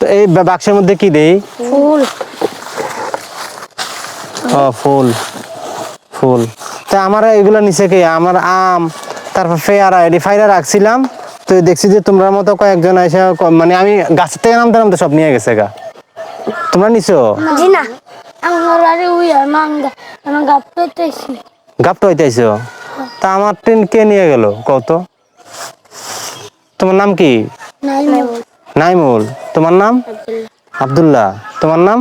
তো এই বাক্সের মধ্যে কি দেই? ফুল। ও ফুল। ফুল। তা আমার এগুলো নিচে কি? আমার আম তারপর ফেয়ারা এটি ফাইরা রাখছিলাম। তো দেখছি যে তোমরা মতো কয়েকজন এসে মানে আমি গাছের থেকে নামতে নামতে সব নিয়ে গেছে গা। তোমরা নিছো? জি না আমার বাড়ি উই আর মাঙ্গা আমার গাপটা হইতেছো তা আমার ট্রেন কে নিয়ে গেল? কত তোমার নাম কি? নাইমুল তোমার নাম? আব্দুল্লাহ। তোমার নাম?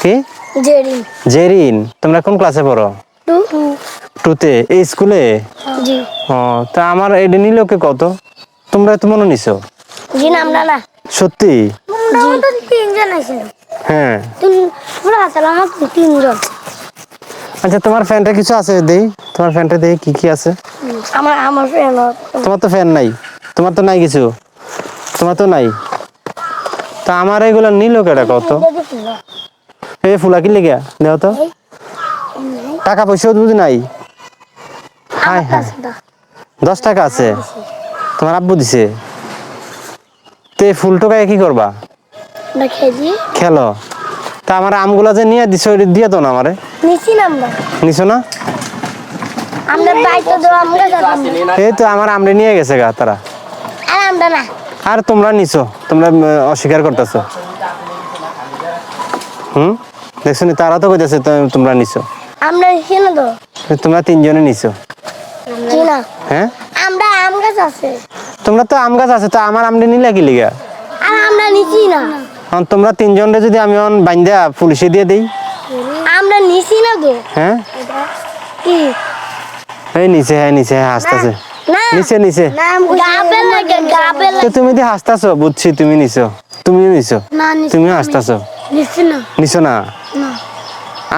কি? জেরিন। তোমরা কোন ক্লাসে পড়ো? টুতে এই স্কুলে? ও তা আমার এটা নিল কে কত? তোমরা তো মনে নিছো? জি না আমরা না। সত্যি? তিনজন আছে হ্যাঁ। তিনজন। আচ্ছা তোমার ফ্যানটা কিছু আছে দেই? তোমার ফ্যানটা দেই কি কি আছে? আমার আমার ফ্রেন্ড তোমার তো ফ্যান নাই। তোমার তো নাই কিছু? তোমার তো নাই। তা আমার এগুলো নিল কেটা কত এই ফুলা কি লেগে দেও তো। টাকা পয়সাও বুঝি নাই। হাই হ্যাঁ। দশ টাকা আছে। তোমার আব্বু দিছে। তে ফুল টোকায় কি করবা? খেলো। তা আমার আমগুলা যে নিয়ে দিছো দিয়ে তো না আমারে। নিছো না এই তো আমার আমরে নিয়ে গেছে গা তারা। আর আমরা না। আর তোমরা নিছো তোমরা অস্বীকার করতেছো। হুম? দেখছ নি তারা তো কইতেছে তোমরা নিছো। আমরা নিচি না তো। তোমরা তিনজনে নিছো। না হ্যাঁ? আমরা আম গাছ আছে। তোমরা তো আম গাছ আছে তো আমার আমরে নিলে কি লিগা? আর আমরা নিচি না। তোমরা তিনজনে যদি আমি অন বাইন্দা পুলিশে দিয়ে দেই। আমরা নিচি না তো। হ্যাঁ? কি? এই নিচে হ্যাঁ নিচে হ্যাঁ হাসতাছে নিচে নিচে। তো তুমি হাসতাছো বুঝছি তুমি নিছো। তুমিও নিছো। তুমিও হাসতাছো। নিছো না। না?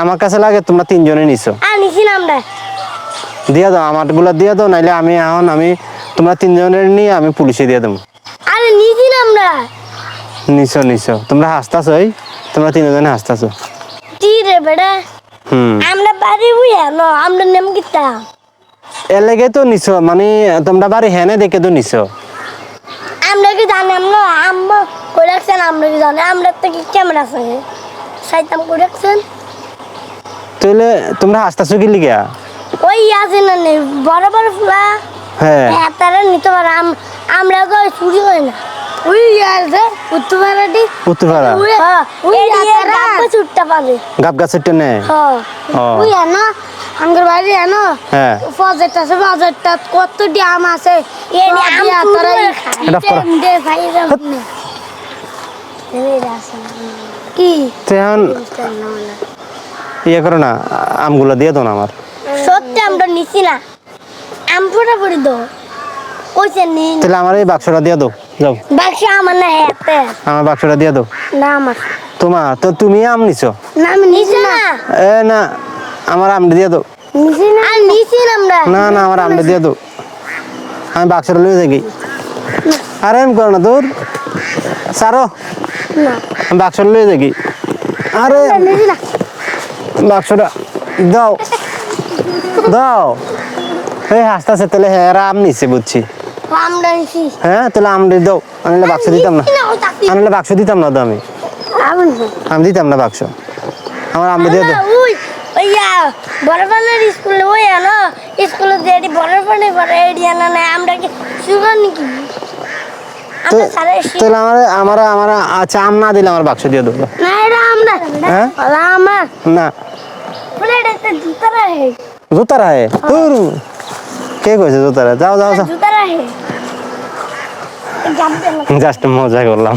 আমার কাছে লাগে তোমরা তিনজনে নিছো। আমরা। দিয়ে দাও আমারগুলো দিয়ে দাও নাইলে আমি এখন আমি তোমরা তিনজনের নিয়ে আমি পুলিশে দিয়ে দেবো। আরে নিচি না আমরা। নিছো নিছো। তোমরা হাসতাছো এই? তোমরা তিনজনে হাসতাছো। কি রে বেটা হুম। আমরা বাড়ি বুঝা ন আমরা নেম কিতা এর লেগে তো নিছো মানে তোমরা বাড়ি হেনে দেখে তো নিছো। আমরা কি জানাম না আম্মা কই রাখছেন আমরা কি জানি আমরা তো কি ক্যামেরা আছে সাইতাম কই তাহলে তোমরা হাসতাছো কি লিগা? ওই আছে না নেই বড় বড় ফুলা। হ্যাঁ। হ্যাঁ তারা নিতে পারে আম- আমরা তো চুরি হয় না। ওই আছে উত্তরপাড়াটি উত্তরপাড়া? ওই গাপ্পা ছুটতে পারে। গাব গাছের টেনে হ্যাঁ। ওই আনো বাড়ি আনো? হ্যাঁ। প্রজেক্ট আছে প্রজেক্টটা কত আম আছে? এটা পড়া। কি? তো ইয়ে করো না আমগুলো দিয়ে দাও না আমার। সত্যি আমরা নিছি না। আম পুরা পড়ি দো কইছে নিন তাহলে আমার এই বাক্সটা দিয়ে দাও। যাও। বাক্স আমার না হেতে। আমার বাক্সটা দিয়ে দাও। না আমার। তোমার তো তুমি আম নিছো? না আমি নিছি না। এ না। আমার আমটা দিয়ে দাও। না? না আমরা? না না আমার আমটা দিয়ে দাও। আমি বাক্সটা লয়ে যাই আরে এম করো না তোর। সারো আমি বাক্সটা লয়ে যাই আরে বাক্সটা দাও। দাও। এই হাসতাছে তাহলে হ্যাঁ আম নিছে বুঝছি। হ্যাঁ তাহলে আম দিয়ে দাও আনলে বাক্স দিতাম না। আনলে বাক্স দিতাম না তো আমি। আমি দিতাম না বাক্স। আমার আম দিয়ে দাও। ওইয়া বড় পানের স্কুলে ওই আনো স্কুলে যেটি বড় পানে বড় এরিয়া না না আমরা কি সুগার নাকি? তো আমরা সারা তাহলে আমার আমার আমার আচ্ছা আম না দিলে আমার বাক্স দিয়ে দেবো। না এটা আমরা হ্যাঁ? আমার না। প্লেট একটা জুতা রাখে জুতা রাহে তোর কে কইছে জুতা রাহে যাও যাও। যাও জুতা জাস্ট মজা করলাম।